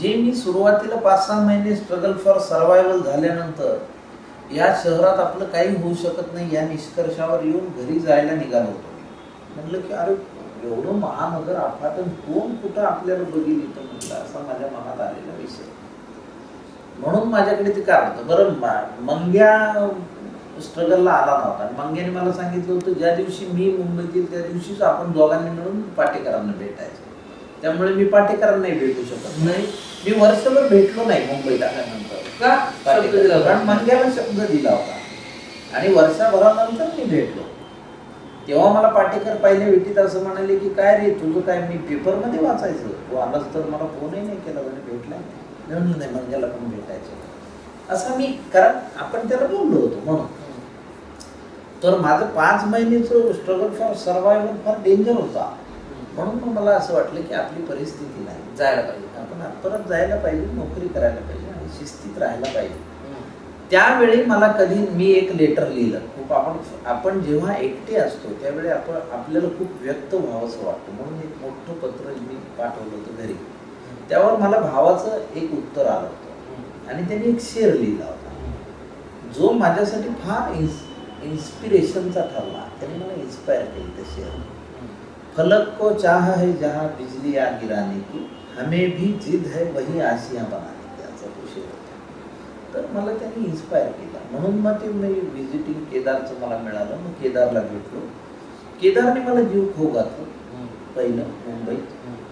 जे मी सुरुवातीला पाच सहा महिने स्ट्रगल फॉर सर्वायवल झाल्यानंतर या शहरात आपलं काही होऊ शकत नाही या निष्कर्षावर येऊन घरी जायला निघालो होतो. म्हटलं की अरे एवढं महानगर अफाटन कोण कुठं आपल्याला बघील इथं? म्हटलं असा माझ्या मनात आलेला विषय. म्हणून माझ्याकडे ते काय होतं. बरं मंग्या स्ट्रगलला आला नव्हता. मंग्याने मला सांगितलं होतं ज्या दिवशी मी मुंबईतील त्या दिवशीच आपण दोघांनी मिळून पाटेकरांना भेटायचं. त्यामुळे मी पाटेकरांना नाही भेटू शकत. नाही मी वर्षभर भेटलो नाही मुंबईत आल्यानंतर का? शब्द दिला होता? कारण मंग्याला शब्द दिला होता. आणि वर्षभरानंतर मी भेटलो. तेव्हा मला पाटेकर पहिले भेटीत असं म्हणाले की काय रे तुझं काय? मी पेपरमध्ये वाचायचं. तू आलास तर मला फोनही नाही केला म्हणे भेटला नाही. मी म्हणलं नाही मंग्याला पण भेटायचं असं मी कारण आपण त्याला बोललो होतो म्हणून. तर माझं पाच महिन्याचं स्ट्रगल फॉर सर्वायवल फार डेंजर होता. म्हणून मग मला असं वाटलं की आपली परिस्थिती नाही जायला पाहिजे. आपण परत जायला पाहिजे नोकरी करायला पाहिजे आणि शिस्तीत राहायला पाहिजे. त्यावेळी मला कधी मी एक लेटर लिहिलं. खूप आपण आपण जेव्हा एकटे असतो त्यावेळी आपण आपल्याला खूप व्यक्त व्हावंसं वाटतं. म्हणून एक मोठं पत्र मी पाठवलं होतं घरी. त्यावर मला भावाचं एक उत्तर आलं होतं. आणि त्यांनी एक शेअर लिहिला होता. जो माझ्यासाठी फार इन्स इन्स्पिरेशनचा ठरला. त्यांनी मला इन्स्पायर केलं ते शेअर फलक को चाह है जहाँ बिजली आ गिराने की हमें भी जिद है वही आशिया बनाने की असं तो होता तर मला त्यांनी इन्स्पायर केला. म्हणून मग ते मी व्हिजिटिंग केदारचं मला मिळालं. मग केदारला भेटलो. केदारने मला जीव खो घातलं. पहिलं मुंबईत.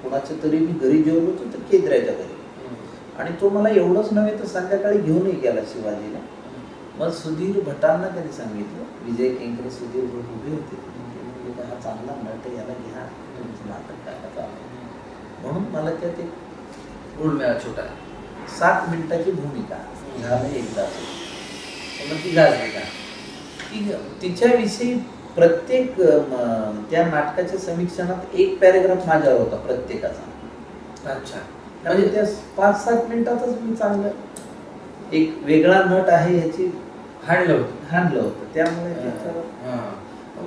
कोणाच्या तरी मी घरी जेवलो होतो तर केद्राच्या घरी. आणि तो मला एवढंच नव्हे तर संध्याकाळी घेऊनही गेला शिवाजीला. मग सुधीर भटांना त्यांनी सांगितलं. विजय केंकरे सुधीर भट उभे होते. चांगला आहे, याला घ्या तुमचं नाटक म्हणून मला त्यात एक रोल मिळाला छोटा सात मिनिटाची भूमिका. झालं एकदाच मग ती गाजली का? ती तिच्याविषयी प्रत्येक त्या नाटकाच्या समीक्षणात एक पॅरेग्राफ माझ्यावर होता प्रत्येकाचा. अच्छा. म्हणजे त्या पाच सात मिनिटातच मी चांगलं एक वेगळा नट आहे ह्याची हाणलं होतं. हाणलं होतं. त्यामुळे.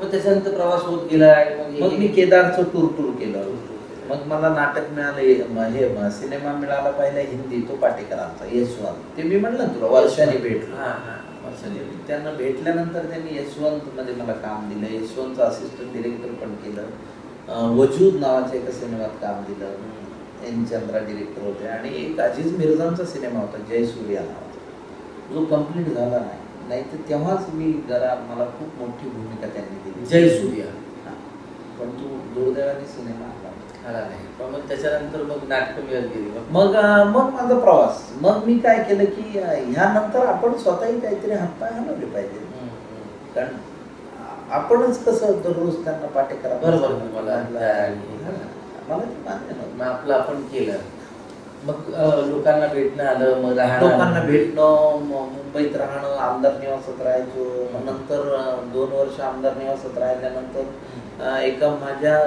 मग त्याच्यानंतर प्रवास होत गेला मग मी केदारचं टूर टूर केलं. मग मला नाटक मिळालं हे सिनेमा मिळाला पहिला हिंदी तो पाटेकरांचा यशवंत. ते मी म्हणलं तुला वर्षाने भेटलो. त्यांना भेटल्यानंतर त्यांनी यशवंत मध्ये मला काम दिलं. यशवंतचं असिस्टंट डिरेक्टर पण केलं. वजूद नावाच्या एका सिनेमात काम दिलं. एन चंद्रा डिरेक्टर होते. आणि एक अजीज मिर्झांचा सिनेमा होता जय सूर्या नावाचा. जो कंप्लीट झाला नाही. नाही तर तेव्हाच मी जरा मला खूप मोठी भूमिका त्यांनी जय सूर्या. पण तू दुर्दैवाने सिनेमा आला नाही. पण मग त्याच्यानंतर मग नाटकं मिळत गेली. मग मग माझा प्रवास. मग मी काय केलं की ह्यानंतर आपण स्वतःही काहीतरी हातपाय हलवले पाहिजे. कारण आपणच कसं दररोज त्यांना पाठेकरा बरोबर, मला मला ते मान्य नव्हतं. आपलं आपण केलं. मग लोकांना भेटणं आलं मग राहणं लोकांना. भेटणं मुंबईत राहणं आमदार निवासात राहायचो. नंतर दोन वर्ष आमदार निवासात राहिल्यानंतर एका माझ्या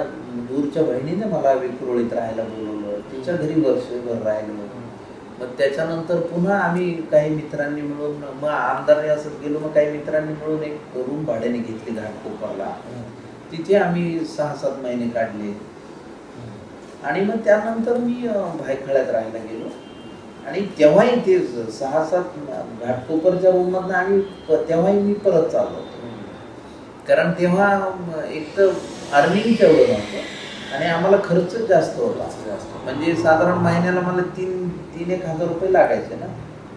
दूरच्या बहिणीने मला विक्रोळीत राहायला बोलवलं. तिच्या घरी वर्षभर राहिलो. मग त्याच्यानंतर पुन्हा आम्ही काही मित्रांनी मिळून मग आमदार निवासात गेलो. मग काही मित्रांनी मिळून एक रूम भाड्याने घेतली घाटकोपरला तिथे आम्ही सहा सात महिने काढले. आणि मग त्यानंतर मी भायखळ्यात राहायला गेलो. आणि तेव्हाही ते सहा सात घाटकोपरच्या रूममधनं आम्ही तेव्हाही मी परत चाललो होतो. कारण तेव्हा एक तर अर्निंग तेवढं नव्हतं आणि आम्हाला खर्च जास्त होता. म्हणजे साधारण महिन्याला मला तीन तीन एक हजार रुपये लागायचे ना.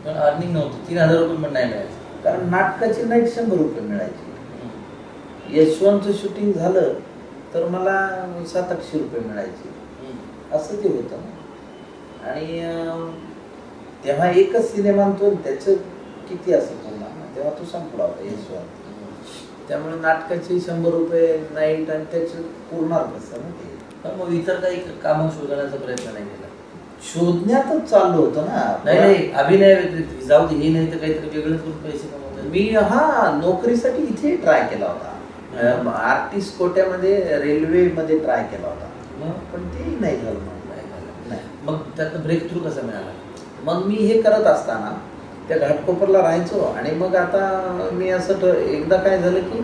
पण अर्निंग नव्हतं. तीन हजार रुपये पण नाही मिळायचे. कारण नाटकाची नाईट शंभर रुपये मिळायची. यशवंतचं शूटिंग झालं तर मला सात आठशे रुपये मिळायचे. असं ते होतं. ना आणि तेव्हा एकच सिनेमा तो त्याचं किती असं पुन्हा तेव्हा तो संपला होता यशवंत त्यामुळे नाटकाचे शंभर रुपये नाईट आणि त्याचं पुरणार कसं ना ते. पण मग इतर काही कामं शोधण्याचा प्रयत्न नाही केला. शोधण्यातच चाललो होतो ना. नाही नाही अभिनय व्यतिरिक्त जाऊ दे हे नाही तर काहीतरी वेगळं करून पैसे कमवतात मी हा नोकरीसाठी इथे ट्राय केला होता. आर्टिस्ट कोट्यामध्ये रेल्वेमध्ये ट्राय केला होता. मग? पण तेही नाही झालं मग. नाही. झालं. नाही मग त्यातनं ब्रेक थ्रू कसा मिळाला? मग मी हे करत असताना त्या घाटकोपरला राहायचो आणि मग आता मी असं एकदा काय झालं की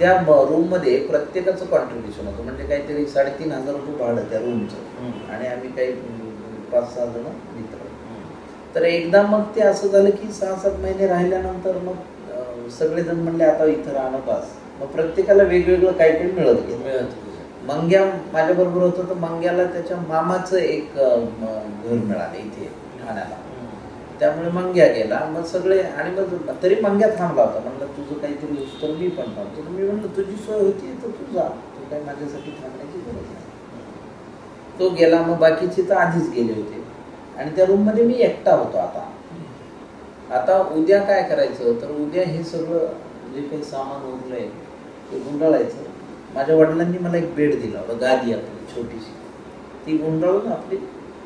त्या रूममध्ये प्रत्येकाचं कॉन्ट्रीब्युशन होतं. म्हणजे काहीतरी साडेतीन हजार रुपये भाडं त्या रूमचं आणि आम्ही काही पाच सहा जण मित्र. तर एकदा मग ते असं झालं की सहा सात महिने राहिल्यानंतर मग सगळेजण म्हणले आता इथं राहणं पास मग प्रत्येकाला वेगवेगळं काहीतरी मिळत मिळत. मंग्या माझ्या बरोबर होतं. तर मंग्याला त्याच्या मामाचं एक घर मिळालं इथे ठाण्याला. त्यामुळे मंग्या गेला. मग सगळे आणि मग तरी मंग्या थांबला होता. म्हणलं तुझं काहीतरी होतं तर मी पण थांबतो. तर मी म्हणलं तुझी सोय होती तर तू जा. तू काही माझ्यासाठी थांबण्याची गरज नाही. तो गेला. मग बाकीचे तर आधीच गेले होते. आणि त्या रूममध्ये मी एकटा होतो आता. आता उद्या काय करायचं? तर उद्या हे सगळं जे काही सामान उरलंय ते गुंडाळायचं. माझ्या वडिलांनी मला एक बेड दिला होता गादी आपली छोटीशी. ती गुंडाळून आपली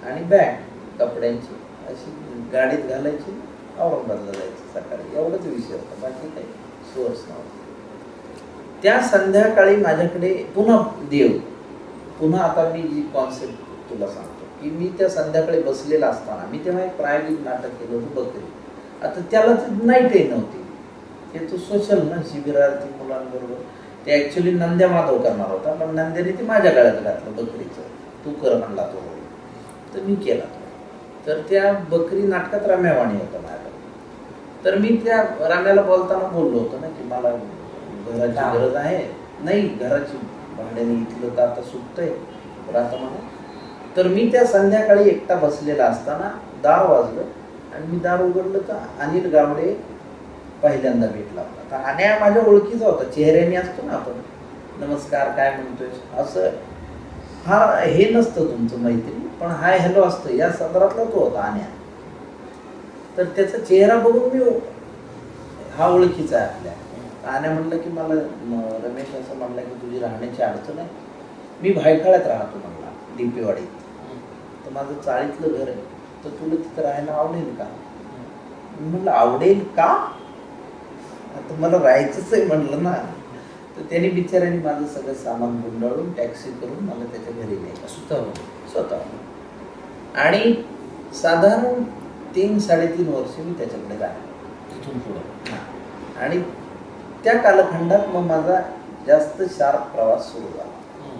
आणि बॅग कपड्यांची. अशी गाडीत घालायची औरंगाबादला जायचं सकाळी. एवढंच विषय होता बाकी काही सोर्स नव्हता. त्या संध्याकाळी माझ्याकडे पुन्हा देव. पुन्हा आता मी जी कॉन्सेप्ट तुला सांगतो की मी त्या संध्याकाळी बसलेला असताना मी तेव्हा एक प्रायोगिक नाटक केलं होतं बकरी. आता त्याला तर नाईटही नव्हती. ते तो सोशल ना शिबिरार्थी मुलांबरोबर. ते ऍक्च्युली नंद्या माधव करणार होता पण नंद्याने ते माझ्या गळ्यात घातलं बकरीचं. तू कर म्हणला तो. तर मी केला तो. तर त्या बकरी नाटकात रम्यावाणी होता माझ्याकडे. तर मी त्या रम्याला बोलताना बोललो होतो ना की मला घराची गरज आहे. नाही घराची भाड्याने इथलं तर आता सुटतंय. तर आता म्हणा. तर मी त्या संध्याकाळी एकटा बसलेला असताना दार वाजलं आणि मी दार उघडलं तर अनिल गावडे पहिल्यांदा भेटला होता तर आण्या माझ्या ओळखीचा होता चेहऱ्याने असतो ना आपण. नमस्कार काय म्हणतोय? असं. हा हे नसतं तुमचं मैत्री पण हाय हॅलो असतं. या सदरातला तो होता आण्या तर त्याचा चेहरा बघून मी हा ओळखीचा आहे आपल्या. आण्या म्हणलं की मला रमेश असं म्हणलं की तुझी राहण्याची अडचण आहे. मी भायखळ्यात राहतो म्हणला डिपेवाडीत तर माझं चाळीतलं घर आहे. तर तुला तिथं राहायला आवडेल का? म्हणलं आवडेल का? आता मला राहायचंच आहे म्हणलं ना तर त्याने बिचाऱ्याने माझं सगळं सामान गुंडाळून टॅक्सी करून मला त्याच्या घरी नेलं. सुद्धा स्वतः आणि साधारण तीन साडेतीन वर्ष मी त्याच्याकडे राहिलो. तिथून पुढं. आणि त्या कालखंडात मग माझा जास्त शार्प प्रवास सुरू झाला.